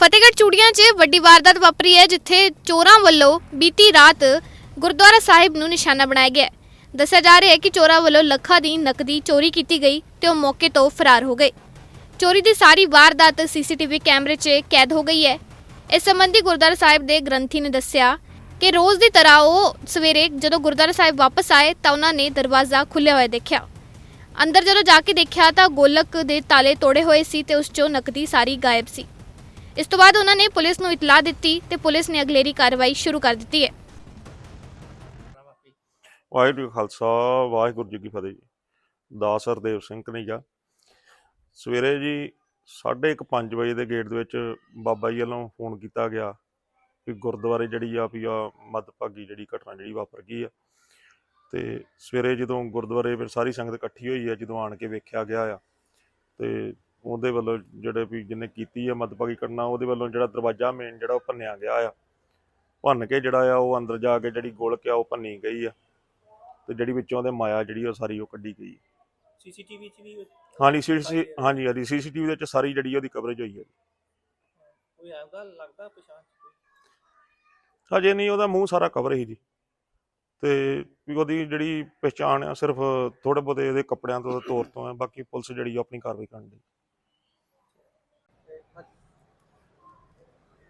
ਫਤਿਹਗੜ੍ਹ ਚੂੜੀਆਂ 'ਚ ਵੱਡੀ ਵਾਰਦਾਤ ਵਾਪਰੀ ਹੈ, ਜਿੱਥੇ ਚੋਰਾਂ ਵੱਲੋਂ ਬੀਤੀ ਰਾਤ ਗੁਰਦੁਆਰਾ ਸਾਹਿਬ ਨੂੰ ਨਿਸ਼ਾਨਾ ਬਣਾਇਆ ਗਿਆ ਹੈ। ਦੱਸਿਆ ਜਾ ਰਿਹਾ ਹੈ ਕਿ ਚੋਰਾਂ ਵੱਲੋਂ ਲੱਖਾਂ ਦੀ ਨਕਦੀ ਚੋਰੀ ਕੀਤੀ ਗਈ ਤੇ ਉਹ ਮੌਕੇ ਤੋਂ ਫਰਾਰ ਹੋ ਗਏ। ਚੋਰੀ ਦੀ ਸਾਰੀ ਵਾਰਦਾਤ ਸੀਸੀਟੀਵੀ ਕੈਮਰੇ 'ਚ ਕੈਦ ਹੋ ਗਈ ਹੈ। ਇਸ ਸੰਬੰਧੀ ਗੁਰਦੁਆਰਾ ਸਾਹਿਬ ਦੇ ਗ੍ਰੰਥੀ ਨੇ ਦੱਸਿਆ ਕਿ ਰੋਜ਼ ਦੀ ਤਰ੍ਹਾਂ ਉਹ ਸਵੇਰੇ ਜਦੋਂ ਗੁਰਦੁਆਰਾ ਸਾਹਿਬ ਵਾਪਸ ਆਏ ਤਾਂ ਉਹਨਾਂ ਨੇ ਦਰਵਾਜ਼ਾ ਖੁੱਲ੍ਹਿਆ ਹੋਇਆ ਦੇਖਿਆ। ਅੰਦਰ ਜਦੋਂ ਜਾ ਕੇ ਦੇਖਿਆ ਤਾਂ ਗੋਲਕ ਦੇ ਤਾਲੇ ਤੋੜੇ ਹੋਏ ਸੀ ਤੇ ਉਸ 'ਚੋਂ ਨਕਦੀ ਸਾਰੀ ਗਾਇਬ ਸੀ। ਇਸ ਤੋਂ ਬਾਅਦ ਉਹਨਾਂ ਨੇ ਪੁਲਿਸ ਨੂੰ ਇਤਲਾਹ ਦਿੱਤੀ ਤੇ ਪੁਲਿਸ ਨੇ ਅਗਲੇਰੀ ਕਾਰਵਾਈ ਸ਼ੁਰੂ ਕਰ ਦਿੱਤੀ ਹੈ। ਵਾਹਿਗੁਰੂ ਜੀ ਕਾ ਖਾਲਸਾ, ਵਾਹਿਗੁਰੂ ਜੀ ਕੀ ਫਤਿਹ ਜੀ। ਦਾਸ ਹਰਦੇਵ ਸਿੰਘ ਕਨਈਆ ਸਵੇਰੇ ਜੀ 5:30 ਵਜੇ ਦੇ ਗੇਟ ਦੇ ਵਿੱਚ ਬਾਬਾ ਜੀ ਵੱਲੋਂ ਫੋਨ ਕੀਤਾ ਗਿਆ ਕਿ ਗੁਰਦੁਆਰੇ ਜਿਹੜੀ ਆ ਵੀ ਆ ਮੱਧਭਾਗੀ ਜਿਹੜੀ ਘਟਨਾ ਜਿਹੜੀ ਵਾਪਰ ਗਈ ਆ। ਤੇ ਸਵੇਰੇ ਜਦੋਂ ਗੁਰਦੁਆਰੇ ਫਿਰ ਸਾਰੀ ਸੰਗਤ ਇਕੱਠੀ ਹੋਈ ਆ, ਜਦੋਂ ਆਣ ਕੇ ਵੇਖਿਆ ਗਿਆ ਆ, ਤੇ ਉਹਦੇ ਵੱਲੋਂ ਜਿਹੜੇ ਵੀ ਜਿਹਨੇ ਕੀਤੀ ਆ ਮੱਧਭਾਗੀ ਘਟਨਾ ਉਹਦੇ ਵੱਲੋਂ ਜਿਹੜਾ ਦਰਵਾਜ਼ਾ ਮੇਨ ਜਿਹੜਾ ਉਹ ਭੰਨਿਆ ਗਿਆ ਆ। ਭੰਨ ਕੇ ਜਿਹੜਾ ਆ ਉਹ ਅੰਦਰ ਜਾ ਕੇ ਜਿਹੜੀ ਗੋਲਕ ਆ ਉਹ ਭੰਨੀ ਗਈ ਆ। ਤੇ ਜਿਹੜੀ ਵਿੱਚੋਂ ਉਹਦੇ ਮਾਇਆ ਜਿਹੜੀ ਉਹ ਸਾਰੀ ਉਹ ਕੱਢੀ ਗਈ। ਸੀਸੀਟੀਵੀ 'ਚ ਵੀ ਹਾਂਜੀ ਸੀਸੀ ਹਾਂਜੀ ਹਾਂਜੀ ਸੀਸੀਟੀਵੀ ਦੇ ਵਿੱਚ ਸਾਰੀ ਜਿਹੜੀ ਉਹਦੀ ਕਵਰੇਜ ਹੋਈ ਹੈ ਕੋਈ ਆਉਂਦਾ ਲੱਗਦਾ ਪਛਾਣ 'ਚ ਕੋਈ? ਹਜੇ ਨਹੀਂ ਉਹਦਾ ਮੂੰਹ ਸਾਰਾ ਕਵਰ ਹੀ ਜੀ। ਤੇ ਵੀ ਉਹਦੀ ਜਿਹੜੀ ਪਛਾਣ ਆ ਸਿਰਫ ਥੋੜੇ ਬਹੁਤੇ ਇਹਦੇ ਕੱਪੜਿਆਂ ਤੋਂ ਤੌਰ ਤੋਂ ਹੈ ਬਾਕੀ ਪੁਲਿਸ ਜਿਹੜੀ ਆਪਣੀ ਕਾਰਵਾਈ ਕਰਨ ਦੀ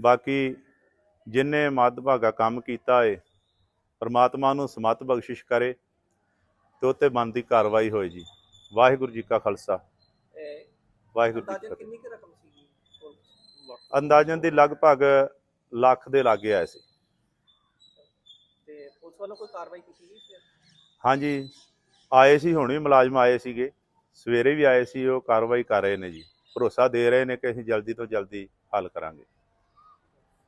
ਬਾਕੀ ਜਿਨੇ ਮੱਧਭਾਗਾ ਕੰਮ ਕੀਤਾ ਏ ਪਰਮਾਤਮਾ ਨੂੰ ਸਮਤ ਬਖਸ਼ਿਸ਼ ਕਰੇ ਤੇ ਉੱਤੇ ਬਣਦੀ ਕਾਰਵਾਈ ਹੋਏ ਜੀ। ਵਾਹਿਗੁਰੂ ਜੀ ਕਾ ਖਾਲਸਾ। ਵਾਹਿਗੁਰੂ ਜੀ ਕਿੰਨੀ ਕੁ ਰਕਮ? ਅੰਦਾਜ਼ਨ ਦੀ ਲਗਭਗ ਲੱਖ ਦੇ ਲਾਗੇ ਆਏ ਸੀ। ਤੇ ਪੁਲਿਸ ਵੱਲੋਂ ਕੋਈ ਕਾਰਵਾਈ ਕੀਤੀ ਗਈ ਸੀ? ਹਾਂਜੀ ਆਏ ਸੀ ਹੁਣ ਵੀ ਮੁਲਾਜ਼ਮ ਆਏ ਸੀਗੇ। ਸਵੇਰੇ ਵੀ ਆਏ ਸੀ ਉਹ ਕਾਰਵਾਈ ਕਰ ਰਹੇ ਨੇ ਜੀ। ਭਰੋਸਾ ਦੇ ਰਹੇ ਨੇ ਕਿ ਅਸੀਂ ਜਲਦੀ ਤੋਂ ਜਲਦੀ ਹੱਲ ਕਰਾਂਗੇ।